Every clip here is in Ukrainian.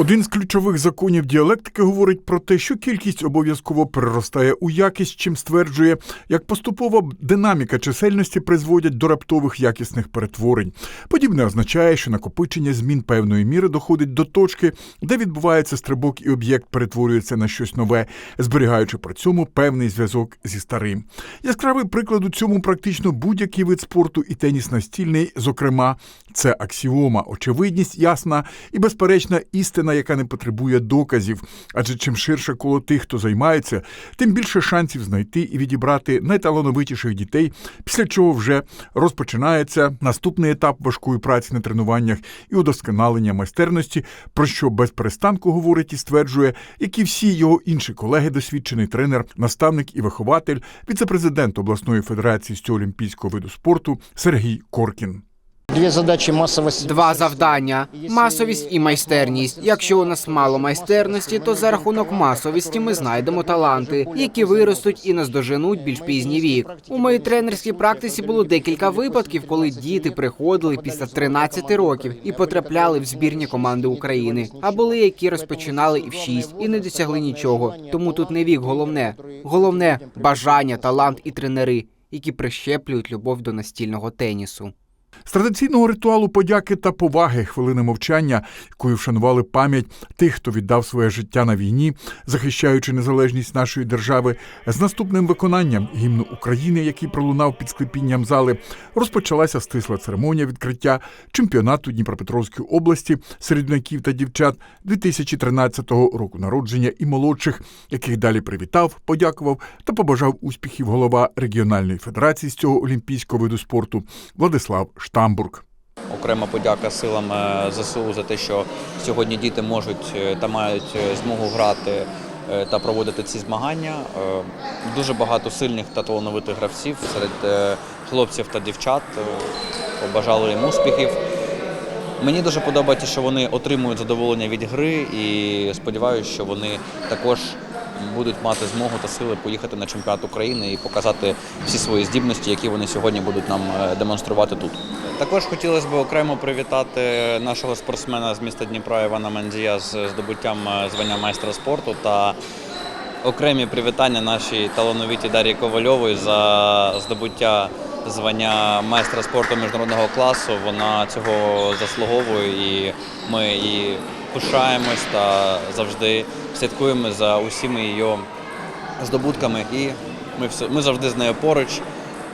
Один з ключових законів діалектики говорить про те, що кількість обов'язково переростає у якість, чим стверджує, як поступова динаміка чисельності призводять до раптових якісних перетворень. Подібне означає, що накопичення змін певної міри доходить до точки, де відбувається стрибок і об'єкт перетворюється на щось нове, зберігаючи при цьому певний зв'язок зі старим. Яскравий приклад у цьому практично будь-який вид спорту і теніс настільний, зокрема, це аксіома, очевидність, ясна і безперечна істина, яка не потребує доказів. Адже чим ширше коло тих, хто займається, тим більше шансів знайти і відібрати найталановитіших дітей, після чого вже розпочинається наступний етап важкої праці на тренуваннях і удосконалення майстерності, про що без перестанку говорить і стверджує, як і всі його інші колеги, досвідчений тренер, наставник і вихователь, віцепрезидент обласної федерації з цього олімпійського виду спорту Сергій Коркін. Дві задачі масовості. Два завдання: масовість і майстерність. Якщо у нас мало майстерності, то за рахунок масовості ми знайдемо таланти, які виростуть і наздоженуть більш пізній вік. У моїй тренерській практиці було декілька випадків, коли діти приходили після 13 років і потрапляли в збірні команди України. А були які розпочинали і в 6, і не досягли нічого. Тому тут не вік головне. Головне бажання, талант і тренери, які прищеплюють любов до настільного тенісу. З традиційного ритуалу подяки та поваги хвилини мовчання, якою вшанували пам'ять тих, хто віддав своє життя на війні, захищаючи незалежність нашої держави, з наступним виконанням гімну України, який пролунав під склепінням зали, розпочалася стисла церемонія відкриття чемпіонату Дніпропетровської області серед юнаків та дівчат 2013 року народження і молодших, яких далі привітав, подякував та побажав успіхів голова регіональної федерації з цього олімпійського виду спорту Владислав Штамбург. Окрема подяка силам е, ЗСУ за те, що сьогодні діти можуть е, та мають е, змогу грати та проводити ці змагання. Дуже багато сильних та талановитих гравців серед хлопців та дівчат. Побажали їм успіхів. Мені дуже подобається, що вони отримують задоволення від гри і сподіваюся, що вони також будуть мати змогу та сили поїхати на чемпіонат України і показати всі свої здібності, які вони сьогодні будуть нам е, демонструвати тут. Також хотілося б окремо привітати нашого спортсмена з міста Дніпра Івана Мандзія з здобуттям е, звання майстра спорту та окремі привітання нашій талановитій Дар'ї Ковальової за здобуття звання майстра спорту міжнародного класу. Вона цього заслуговує і ми її пишаємось та завжди слідкуємо за усіми її здобутками. І ми, все, ми завжди з нею поруч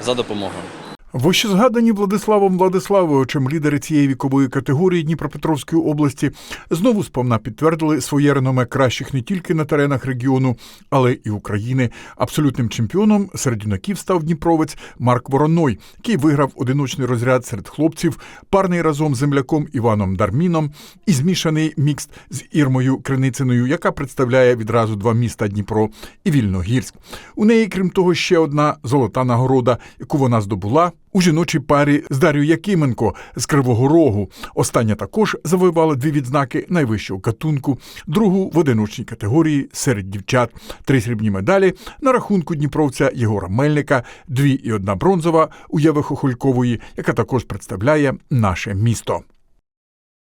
за допомогою. Вище згадані Владиславом Владиславовичем лідери цієї вікової категорії Дніпропетровської області знову сповна підтвердили своє реноме кращих не тільки на теренах регіону, але і України. Абсолютним чемпіоном серед юнаків став дніпровець Марк Вороной, який виграв одиночний розряд серед хлопців, парний разом з земляком Іваном Дарміном і змішаний мікст з Ірмою Кринициною, яка представляє відразу два міста Дніпро і Вільногірськ. У неї, крім того, ще одна золота нагорода, яку вона здобула у жіночій парі з Дар'ю Якименко з Кривого Рогу. Остання також завоювала дві відзнаки найвищого катунку, другу в одиночній категорії серед дівчат. Три срібні медалі на рахунку дніпровця Єгора Мельника, дві і одна бронзова у Яви Хохолькової, яка також представляє наше місто.